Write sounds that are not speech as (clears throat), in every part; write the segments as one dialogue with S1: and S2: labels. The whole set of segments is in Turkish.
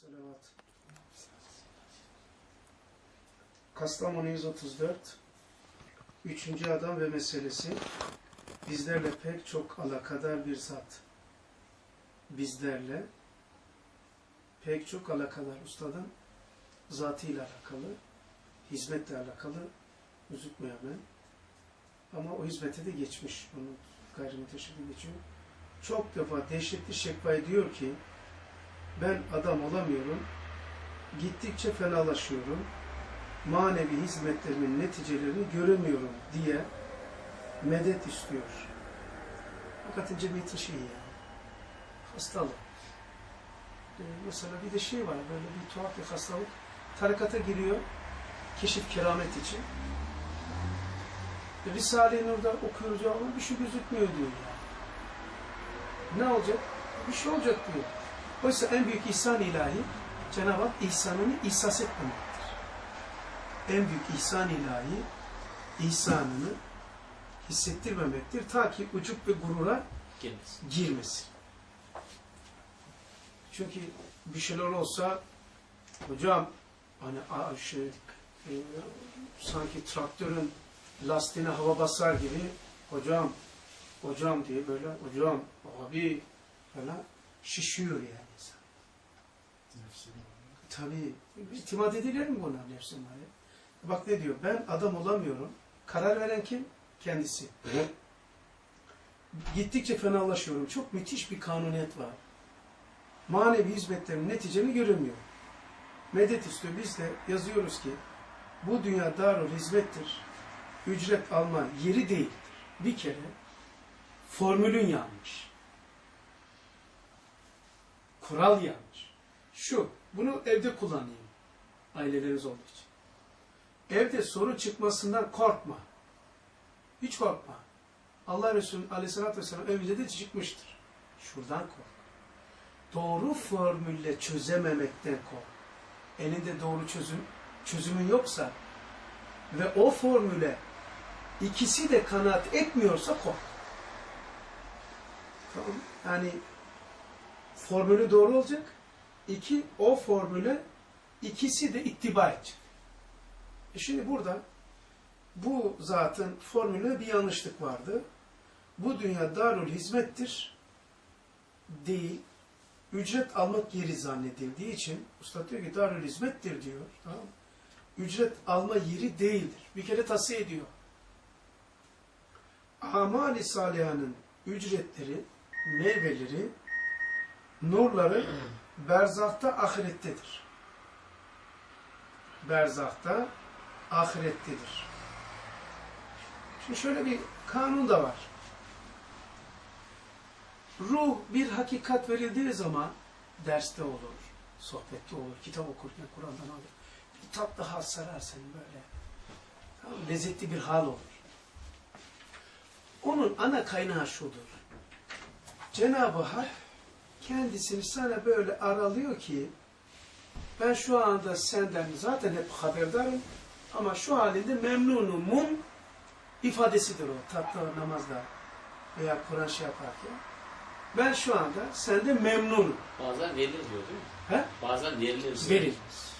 S1: Salavat. Kastamonu 134 Üçüncü adam ve meselesi bizlerle pek çok alakadar bir zat. Bizlerle pek çok alakadar ustadın zatıyla alakalı, hizmetle alakalı gözükmüyor hemen. Ama o hizmete de geçmiş. Onu gayrimeteşekkir geçiyor. Çok defa dehşetli şekvay diyor ki ben adam olamıyorum, gittikçe fenalaşıyorum, manevi hizmetlerimin neticelerini göremiyorum diye medet istiyor. Hakikaten cemiyetin şeyi yani. Hastalık. Ee, mesela bir de şey var, böyle bir tuhaf bir hastalık. Tarikata giriyor, keşif keramet için. Risale-i Nur'da okuyoruz ya ama bir şey gözükmüyor diyor ya. Ne olacak? Bir şey olacak diyor. Oysa en büyük ihsan ilahi Cenab-ı Hak ihsanını ihsas etmemektir. En büyük ihsan ilahi ihsanını hissettirmemektir. Ta ki ucup ve gurura
S2: Girmesin.
S1: girmesin. Çünkü bir şeyler olsa hocam hani a- şey, e, sanki traktörün lastiğine hava basar gibi hocam hocam diye böyle hocam abi falan şişiyor yani. Tabii. İtimat edilir mi buna nefsin var ya? Bak ne diyor? Ben adam olamıyorum. Karar veren kim? Kendisi. Gittikçe fenalaşıyorum. Çok müthiş bir kanuniyet var. Manevi hizmetlerin neticeni göremiyor. Medet istiyor. Biz de yazıyoruz ki bu dünya darul hizmettir. Ücret alma yeri değildir. Bir kere formülün yanlış. Kural yanlış. Şu, bunu evde kullanayım. Aileleriniz olduğu için. Evde sorun çıkmasından korkma. Hiç korkma. Allah Resulü aleyhissalatü vesselam evinde de çıkmıştır. Şuradan kork. Doğru formülle çözememekten kork. Elinde doğru çözüm, çözümün yoksa ve o formüle ikisi de kanaat etmiyorsa kork. Tamam. Yani formülü doğru olacak. İki, o formüle ikisi de ittiba edecek. E şimdi burada bu zatın formülüne bir yanlışlık vardı. Bu dünya darul hizmettir değil, ücret almak yeri zannedildiği için usta diyor ki darul hizmettir diyor. Tamam? Ücret alma yeri değildir. Bir kere tavsiye ediyor. Amali salihanın ücretleri, meyveleri, nurları berzahta ahirettedir. Berzahta ahirettedir. Şimdi şöyle bir kanun da var. Ruh bir hakikat verildiği zaman derste olur, sohbette olur, kitap okurken Kur'an'dan alır. Bir tatlı hal sarar seni böyle. Lezzetli bir hal olur. Onun ana kaynağı şudur. Cenab-ı Hak kendisini sana böyle aralıyor ki ben şu anda senden zaten hep haberdarım ama şu halinde memnunumun ifadesidir o tatlı namazda veya Kur'an şey yaparken. Ben şu anda sende memnunum.
S2: Bazen verilir diyor değil mi?
S1: He?
S2: Bazen verilir.
S1: Verilmez.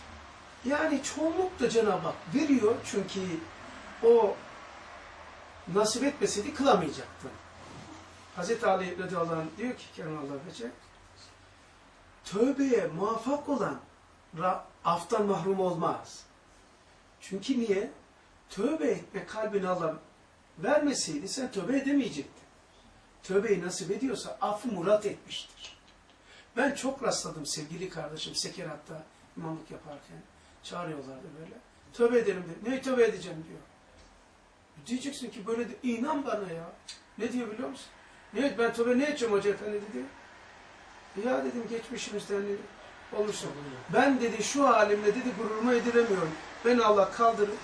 S1: Yani çoğunlukla Cenab-ı Hak veriyor çünkü o nasip etmeseydi kılamayacaktı. Hazreti Ali radıyallahu anh diyor ki Kerimallahu Vece tövbeye muvaffak olan aftan mahrum olmaz. Çünkü niye? Tövbe etme kalbini Allah vermeseydi sen tövbe edemeyecektin. Tövbeyi nasip ediyorsa affı murat etmiştir. Ben çok rastladım sevgili kardeşim Sekeratta imamlık yaparken. Çağırıyorlardı böyle. Tövbe edelim diyor. Ne tövbe edeceğim diyor. Diyeceksin ki böyle de inan bana ya. Ne diyor biliyor musun? Ne ben tövbe ne edeceğim hoca efendi dedi. Ya dedim geçmişimizden dedi. Olursun. Ben dedi şu halimle dedi gururuma edilemiyorum. Beni Allah kaldırır.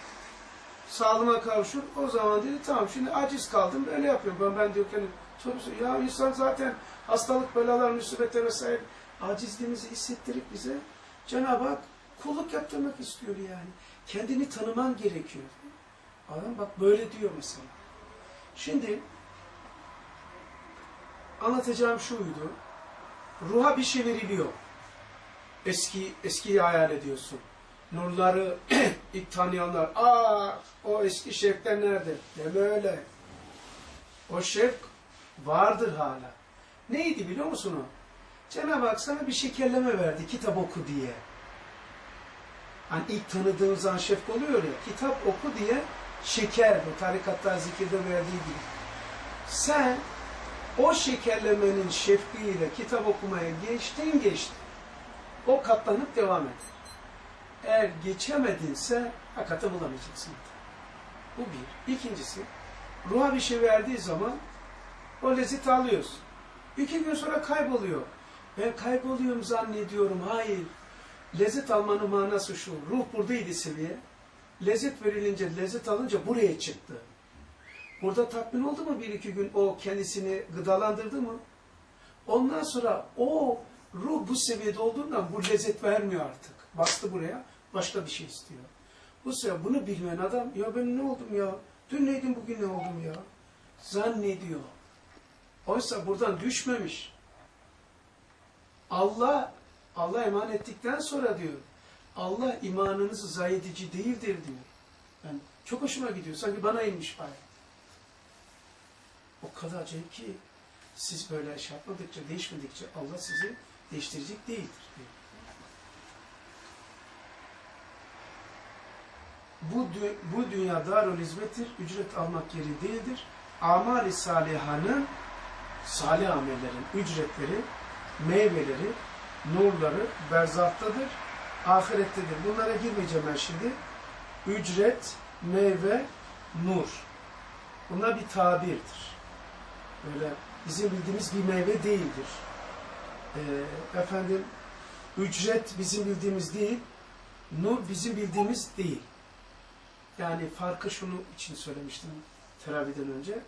S1: Sağlığıma kavuşur. O zaman dedi tamam şimdi aciz kaldım böyle yapıyorum. Ben, ben diyor kendim. Tövbe- Ya insan zaten hastalık, belalar, musibetler vesaire acizliğimizi hissettirip bize Cenab-ı Hak kulluk yaptırmak istiyor yani. Kendini tanıman gerekiyor. Adam bak böyle diyor mesela. Şimdi anlatacağım şuydu. Ruha bir şey veriliyor. eski eskiyi hayal ediyorsun. Nurları (clears throat) ilk tanıyanlar, aa o eski şevkler nerede? Deme öyle. O şevk vardır hala. Neydi biliyor musun o? Cenab-ı Hak sana bir şekerleme verdi, kitap oku diye. Hani ilk tanıdığın zaman şefk oluyor ya, kitap oku diye şeker bu tarikatlar zikirde verdiği gibi. Sen o şekerlemenin şefkiyle kitap okumaya geçtin geçtin. O katlanıp devam et. Eğer geçemedinse hakikaten bulamayacaksın. Bu bir. İkincisi, ruha bir şey verdiği zaman o lezzeti alıyorsun. İki gün sonra kayboluyor. Ben kayboluyorum zannediyorum. Hayır. Lezzet almanın manası şu. Ruh buradaydı seviye. Lezzet verilince, lezzet alınca buraya çıktı. Burada tatmin oldu mu bir iki gün o kendisini gıdalandırdı mı? Ondan sonra o ruh bu seviyede olduğundan bu lezzet vermiyor artık. Bastı buraya, başka bir şey istiyor. Bu sefer bunu bilmeyen adam, ya ben ne oldum ya? Dün neydim, bugün ne oldum ya? Zannediyor. Oysa buradan düşmemiş. Allah, Allah eman ettikten sonra diyor, Allah imanınızı zayi edici değildir diyor. Yani çok hoşuma gidiyor. Sanki bana inmiş ayet. O kadar acayip ki siz böyle şey yapmadıkça, değişmedikçe Allah sizi değiştirecek değildir. diyor. Bu, dü- bu dünya darül hizmettir, ücret almak yeri değildir. Amali salihanın, salih amellerin ücretleri, meyveleri, nurları berzahtadır, ahirettedir. Bunlara girmeyeceğim ben şimdi. Ücret, meyve, nur. Bunlar bir tabirdir. Böyle bizim bildiğimiz bir meyve değildir. Ee, efendim, ücret bizim bildiğimiz değil, nur bizim bildiğimiz değil. Yani farkı şunu için söylemiştim teravihden önce.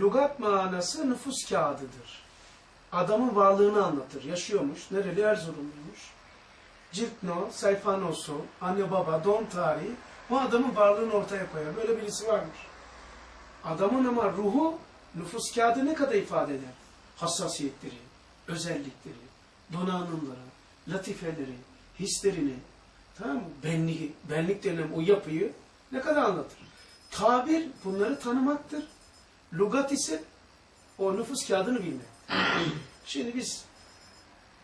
S1: Lugat manası nüfus kağıdıdır. Adamın varlığını anlatır. Yaşıyormuş, nereli Erzurumluymuş. Cilt no, sayfa nosu, anne baba, doğum tarihi bu adamın varlığını ortaya koyar. Böyle birisi varmış. Adamın ama ruhu nüfus kağıdı ne kadar ifade eder? Hassasiyetleri, özellikleri, donanımları, latifeleri, hislerini, tamam mı? Benliği, benlik denen o yapıyı ne kadar anlatır? Tabir bunları tanımaktır. Lugat ise o nüfus kağıdını bilmek. (clears throat) Şimdi biz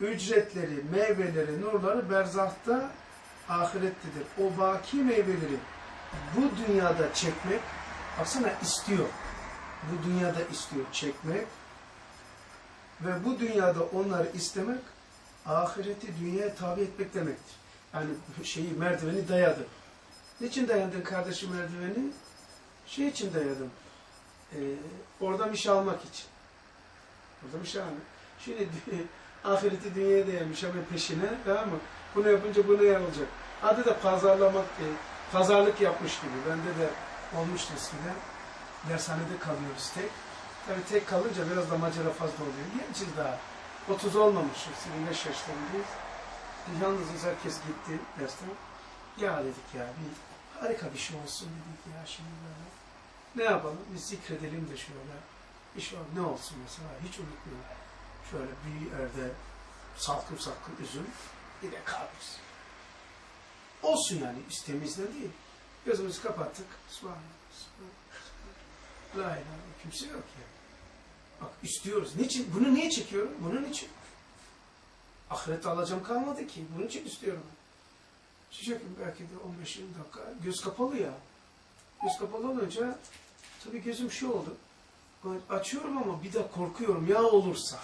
S1: ücretleri, meyveleri, nurları berzahta ahirettedir. O baki meyveleri bu dünyada çekmek, baksana istiyor. Bu dünyada istiyor çekmek ve bu dünyada onları istemek ahireti dünyaya tabi etmek demektir. Yani şeyi merdiveni dayadı. Niçin dayandın kardeşim merdiveni? Şey için dayadım. Ee, oradan bir şey almak için. Oradan bir şey almak. Şimdi (laughs) ahireti dünyaya dayanmış hemen peşine tamam mı? Bunu yapınca bu ne olacak? Adı da pazarlamak değil. Pazarlık yapmış gibi. Bende de olmuştu eskiden. Dershanede kalıyoruz tek. Tabii tek kalınca biraz da macera fazla oluyor. Gençiz daha. 30 olmamışız. 25 yaşlarındayız. Yalnızız herkes gitti dersten. Ya dedik ya bir harika bir şey olsun dedik ya şimdi böyle. Ne yapalım? Biz zikredelim de şöyle. Bir şey ne olsun mesela hiç unutmuyorum. Şöyle bir yerde salkım salkım üzüm bir de karpuz. Olsun yani istemizden değil. Gözümüzü kapattık. Subhanallah. Subhanallah. La ilahe. Kimse yok ya. Bak istiyoruz. Niçin? Bunu niye çekiyorum? Bunun için. Ahiret alacağım kalmadı ki. Bunun için istiyorum. Çiçekim belki de 15-20 dakika. Göz kapalı ya. Göz kapalı olunca tabii gözüm şey oldu. Açıyorum ama bir de korkuyorum. Ya olursa.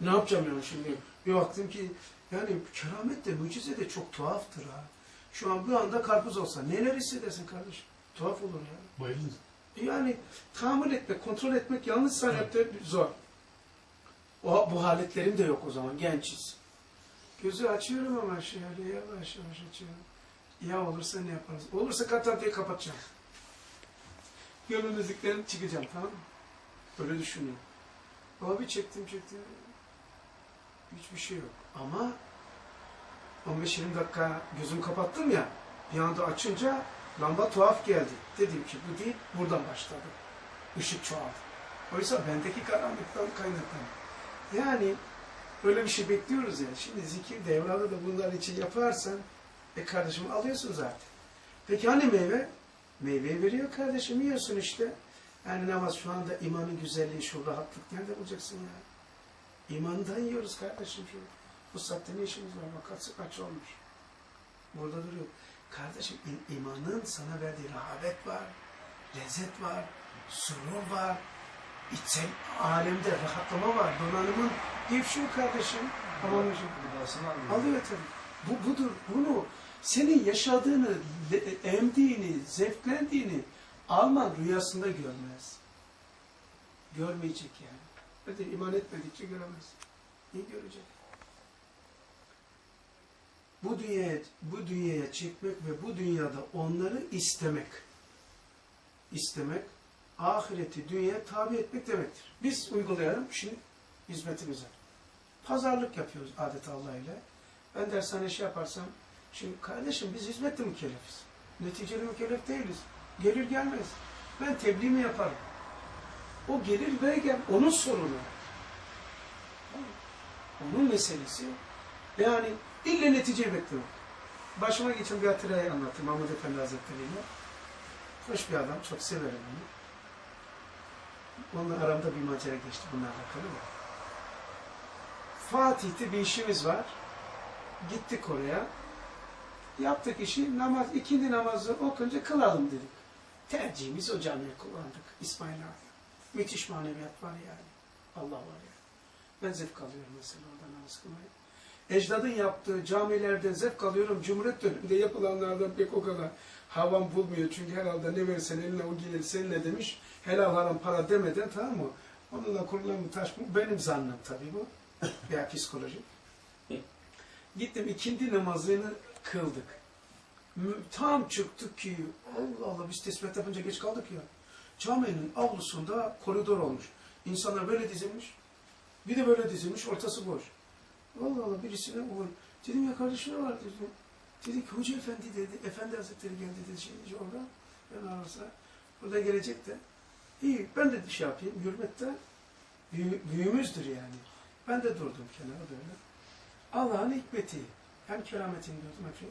S1: ne yapacağım yani şimdi? Bir baktım ki yani keramet de mucize de çok tuhaftır ha. Şu an bir anda karpuz olsa neler hissedersin kardeşim? Tuhaf olur ya.
S3: Bayıldınız.
S1: Yani tahammül etmek, kontrol etmek yalnız sanatta zor. O, bu haletlerim de yok o zaman, gençiz. Gözü açıyorum ama şöyle yavaş yavaş açıyorum. Ya olursa ne yaparız? Olursa katantayı kapatacağım. Gönlümüzlikten çıkacağım, tamam mı? Böyle düşünüyorum. Abi çektim çektim. Hiçbir şey yok. Ama 15-20 dakika gözümü kapattım ya, bir anda açınca lamba tuhaf geldi. Dedim ki bu değil, buradan başladı. Işık çoğaldı. Oysa bendeki karanlıktan kaynaklanıyor. Yani Öyle bir şey bekliyoruz ya. Şimdi zikir de evladı da bunlar için yaparsan e kardeşim alıyorsun zaten. Peki hani meyve? Meyveyi veriyor kardeşim yiyorsun işte. Yani namaz şu anda imanın güzelliği, şu rahatlık nerede bulacaksın ya? İmandan yiyoruz kardeşim şu. Bu saatte ne işimiz var? Bak kaç olmuş. Burada duruyor. Kardeşim im- imanın sana verdiği rahabet var, lezzet var, surur var, içsel alemde rahatlama var, donanımın gevşiyor kardeşim. Tamam hocam.
S3: Alıyor.
S1: Tabii. Bu budur. Bunu senin yaşadığını, emdiğini, zevklendiğini Alman rüyasında görmez. Görmeyecek yani. Hadi iman etmedikçe göremez. İyi görecek. Bu dünyaya, bu dünyaya çekmek ve bu dünyada onları istemek. İstemek, ahireti dünyaya tabi etmek demektir. Biz uygulayalım şimdi hizmetimize. Pazarlık yapıyoruz adeta Allah ile. Ben dershane şey yaparsam, şimdi kardeşim biz hizmetle mükellefiz. Neticeli mükellef değiliz. Gelir gelmez. Ben tebliğimi yaparım. O gelir ve gel. Onun sorunu. Onun meselesi. Yani ille neticeyi beklemek. Başıma geçen bir hatırayı anlattım Mahmud Efendi Hazretleri'yle. Hoş bir adam, çok severim onu. Onunla aramda bir macera geçti bununla alakalı da. Fatih'te bir işimiz var. Gittik oraya. Yaptık işi, namaz, ikindi namazı okunca kılalım dedik. Tercihimiz o camiye kullandık. İsmail abi. Müthiş maneviyat var yani. Allah var ya. Ben zevk alıyorum mesela orada namaz kılmayı. Ecdadın yaptığı camilerden zevk alıyorum. Cumhuriyet döneminde yapılanlardan pek o kadar havam bulmuyor. Çünkü herhalde ne verirsen eline o gelir seninle demiş. Helal haram para demeden tamam mı? Onunla kurulan bir taş bu. Benim zannım tabii bu. (laughs) Veya psikoloji. Gittim ikindi namazını kıldık. Tam çıktık ki Allah Allah biz tesbih yapınca geç kaldık ya. Caminin avlusunda koridor olmuş. İnsanlar böyle dizilmiş. Bir de böyle dizilmiş ortası boş. Allah Allah birisine uğur. Dedim ya kardeşine var dedim. Dedi ki hoca efendi dedi. Efendi hazretleri geldi dedi şey orada. Ben ararsa. Burada gelecek de. İyi ben de şey yapayım. Hürmette büyü, büyüğümüzdür yani. Ben de durdum kenara böyle. Allah'ın hikmeti. Hem kerametini gördüm hem şey.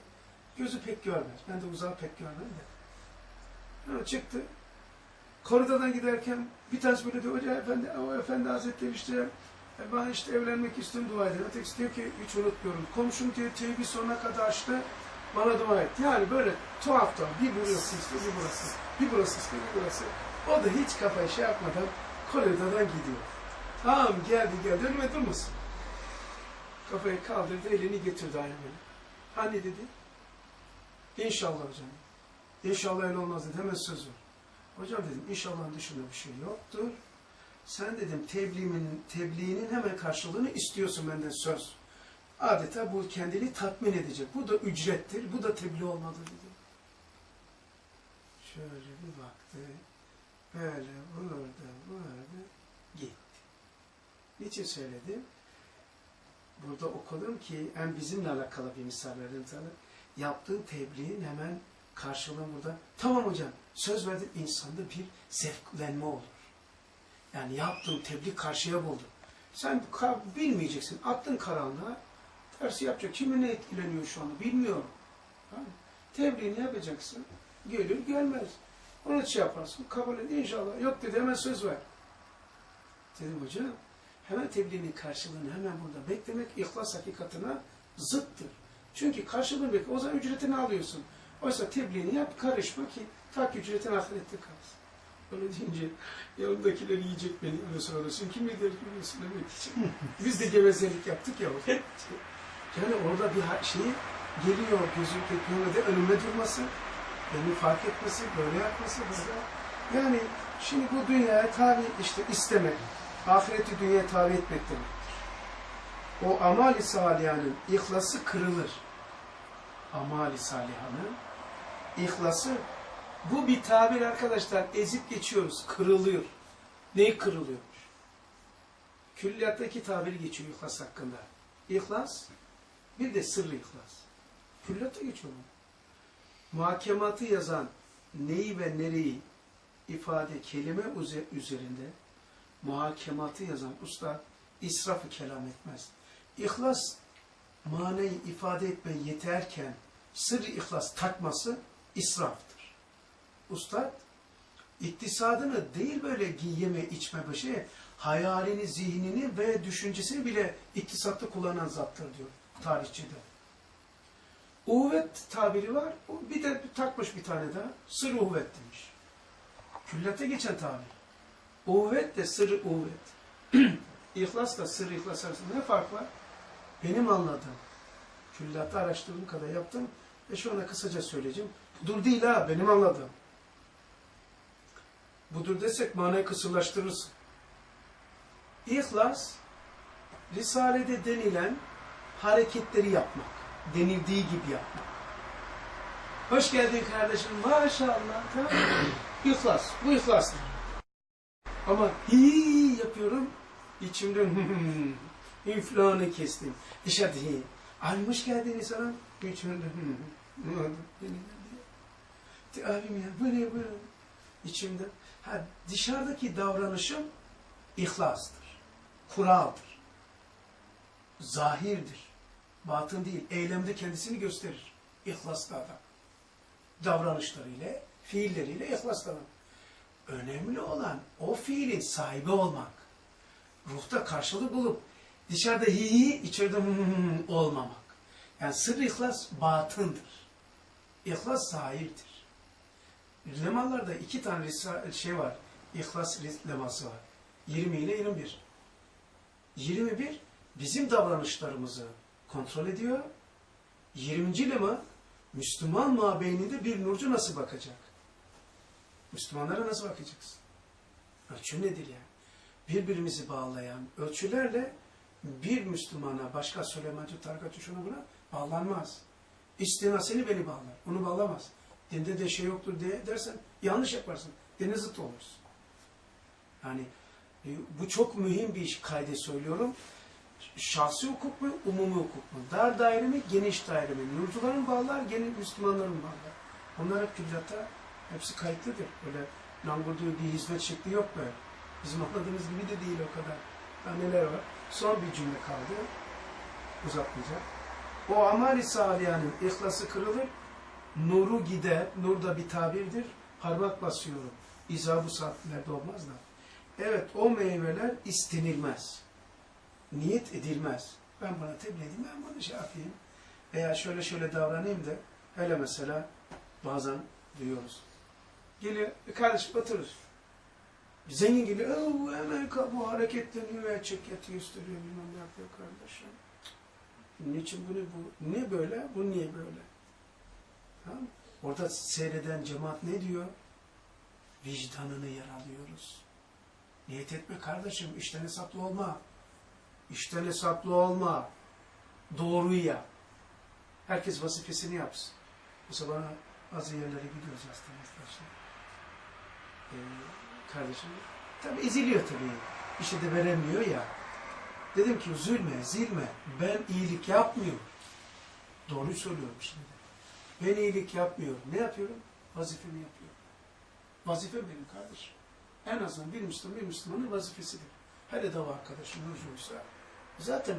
S1: Gözü pek görmez. Ben de uzağı pek görmem de. Yani çıktı. Koridordan giderken bir tanesi böyle diyor, Hoca efendi, o efendi hazretleri işte e, ben işte evlenmek istiyorum dua edin. Ötekisi diyor ki hiç unutmuyorum. Komşum diyor tevbi sonuna kadar açtı. Bana dua et. Yani böyle tuhaf tuhaf. Bir burası istiyor, bir burası. Bir burası istiyor, bir burası. O da hiç kafayı şey yapmadan koridordan gidiyor. Tamam geldi geldi. Önüme durmasın. Kafayı kaldırdı, elini getirdi aynı. Hani dedi? İnşallah hocam. İnşallah öyle olmaz dedi. Hemen söz ver. Hocam dedim inşallahın dışında bir şey yoktur. Sen dedim tebliğinin, tebliğinin hemen karşılığını istiyorsun benden söz. Adeta bu kendini tatmin edecek. Bu da ücrettir. Bu da tebliğ olmalı dedi. Şöyle bir baktı. Böyle burada böyle gitti. Niçin söyledim? Burada okudum ki hem bizimle alakalı bir misal verdim sana. Yaptığın tebliğin hemen karşılığı burada. Tamam hocam söz verdim insanda bir zevklenme olur. Yani yaptığın tebliğ karşıya buldu. Sen bilmeyeceksin. Attın karanlığa. Tersi yapacak. Kimin ne etkileniyor şu anda bilmiyorum. Tebliğini yapacaksın. Gelir gelmez. Onu şey yaparsın. Kabul et inşallah. Yok dedi hemen söz ver. Dedim hocam hemen tebliğinin karşılığını hemen burada beklemek ihlas hakikatine zıttır. Çünkü karşılığını bekle. O zaman ücretini alıyorsun. Oysa tebliğini yap karışma ki ta ki ücretin ahirette kalsın. Öyle deyince yanımdakiler yiyecek beni öyle sorarısın. Kim eder biliyorsun demek için. Biz de gevezelik yaptık ya. Yani orada bir şey geliyor gözü pek de önüme durması, beni fark etmesi, böyle yapması böyle. Yani şimdi bu dünyaya tabi işte istemek, ahireti dünyaya tabi etmek demektir. O amali salihanın ihlası kırılır. Amali salihanın ihlası bu bir tabir arkadaşlar ezip geçiyoruz. Kırılıyor. Neyi kırılıyormuş? Külliyattaki tabiri geçiyor ihlas hakkında. İhlas bir de sırrı ihlas. Külliyatta geçiyor bu. Muhakematı yazan neyi ve nereyi ifade kelime üze- üzerinde muhakematı yazan usta israfı kelam etmez. İhlas manayı ifade etmeye yeterken sırrı ihlas takması israftır. Ustad iktisadını değil böyle yeme içme bir şey, hayalini, zihnini ve düşüncesini bile iktisatta kullanan zattır diyor tarihçide. Uhvet tabiri var. Bir de takmış bir tane daha. Sır uhvet demiş. Küllete geçen tabir. Uhvet de sır uhvet. (clears throat) İhlas da sır ihlas arasında ne fark var? Benim anladığım. Küllatta araştırdığım kadar yaptım ve şu anda kısaca söyleyeceğim. Budur değil ha benim anladığım. Budur desek manayı kısırlaştırırsın. İhlas, Risale'de denilen hareketleri yapmak. Denildiği gibi yapmak. Hoş geldin kardeşim. Maşallah. Tamam. (clears throat) İhlas. Bu ihlastır. Ama hi yapıyorum. İçimden (laughs) inflanı kestim. Dışarıda hi. Hoş geldin sana. İçimden. (laughs) Abim ya bu ne bu? İçimden. Ha, dışarıdaki davranışım ihlastır. Kuraldır. Zahirdir. Batın değil. Eylemde kendisini gösterir. İhlaslı adam. Davranışlarıyla, fiilleriyle ihlaslı adam. Önemli olan o fiilin sahibi olmak. Ruhta karşılık bulup dışarıda hi hi, içeride hı hı hı olmamak. Yani sır ihlas batındır. İhlas zahirdir. Lemalarda iki tane şey var. İhlas leması var. 20 ile 21. 21 bizim davranışlarımızı kontrol ediyor. 20. lema Müslüman mabeyninde bir nurcu nasıl bakacak? Müslümanlara nasıl bakacaksın? Ölçü nedir yani? Birbirimizi bağlayan ölçülerle bir Müslümana başka Süleymancı, Tarkatı şuna buna bağlanmaz. İstina seni beni bağlar. Onu bağlamaz. Dinde de şey yoktur diye dersen yanlış yaparsın. Dine zıt olursun. Yani e, bu çok mühim bir iş kaydı söylüyorum. Şahsi hukuk mu, umumi hukuk mu? Dar daire mi, geniş daire mi? Nurcuların bağlar, geniş Müslümanların bağlar. Bunlar hep küllata, hepsi kayıtlıdır. Öyle langurduğu bir hizmet şekli yok böyle. Bizim anladığımız gibi de değil o kadar. Daha neler var? Son bir cümle kaldı. Uzatmayacağım. O amali saliyanın ihlası kırılır, nuru gider, nur da bir tabirdir, parmak basıyorum. İza bu saatlerde olmaz da. Evet, o meyveler istenilmez. Niyet edilmez. Ben buna tebliğ edeyim, ben bunu şey yapayım. Veya şöyle şöyle davranayım da, hele mesela bazen duyuyoruz. Geliyor, kardeşim oturur. Zengin geliyor, "Oo, hemen bu hareketleniyor, ve çek gösteriyor, bilmem ne yapıyor kardeşim. Niçin bunu bu? Ne böyle? Bu niye böyle? Orada seyreden cemaat ne diyor? Vicdanını yaralıyoruz. Niyet etme kardeşim, işten hesaplı olma. İşten hesaplı olma. Doğruyu yap. Herkes vazifesini yapsın. Bu sabah bazı yerlere gidiyoruz hastanın ee, kardeşim. Tabi eziliyor tabii. İşe de veremiyor ya. Dedim ki üzülme, zilme. Ben iyilik yapmıyorum. Doğruyu söylüyorum şimdi. Ben iyilik yapmıyorum. Ne yapıyorum? Vazifemi yapıyorum. Vazife benim kardeşim. En azından bir Müslüman, bir Müslümanın vazifesidir. Hele dava arkadaşın rujuysa zaten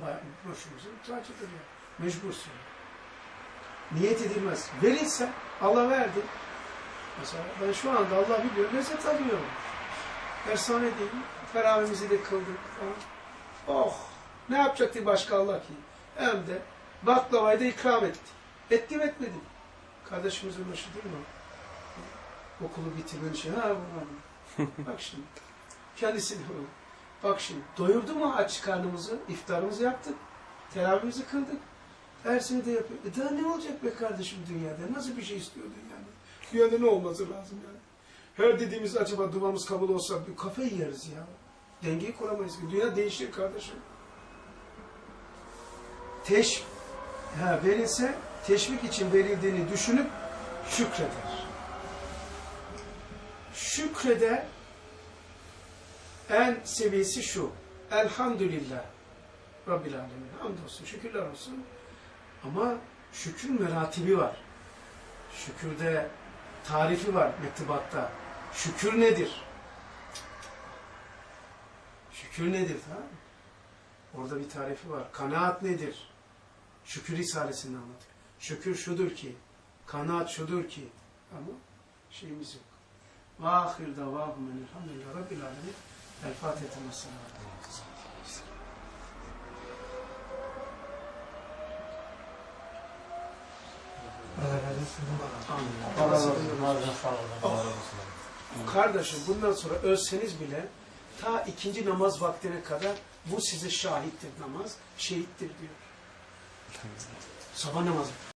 S1: boşumuzun tacıdır ya. Mecbursun. Niyet edilmez. Verirse Allah verdi. Mesela ben şu anda Allah biliyor lezzet alıyorum. Efsanedeyim. Teravihimizi de kıldık falan. Oh! Ne yapacaktı başka Allah ki? Hem de baklavayı da ikram etti. Ettim etmedim. Kardeşimizin başı değil mi? Okulu bitirmenin şey. Ha bu (laughs) Bak şimdi. Kendisini. Bak şimdi. Doyurdu mu aç karnımızı? İftarımızı yaptık. Teravihimizi kıldık. Dersini de yapıyor. E daha ne olacak be kardeşim dünyada? Nasıl bir şey istiyor dünyada? Dünyada ne olması lazım yani? Her dediğimiz acaba duamız kabul olsa bir kafayı yeriz ya. Dengeyi kuramayız. Dünya değişir kardeşim. Teş, ha, verilse teşvik için verildiğini düşünüp şükreder. Şükrede en seviyesi şu. Elhamdülillah. Rabbil alemin. Hamdolsun, şükürler olsun. Ama şükür meratibi var. Şükürde tarifi var mektubatta. Şükür nedir? Şükür nedir tamam? Orada bir tarifi var. Kanaat nedir? Şükür Risalesi'nde anlatıyor. Şükür şudur ki, kanaat şudur ki. Ama şeyimiz yok. Ve ahir davahum elhamdülillah rabbil alemin. El Fatiha. Kardeşim bundan sonra ölseniz bile ta ikinci namaz vaktine kadar bu size şahittir namaz, şehittir diyor. Sabah namazı.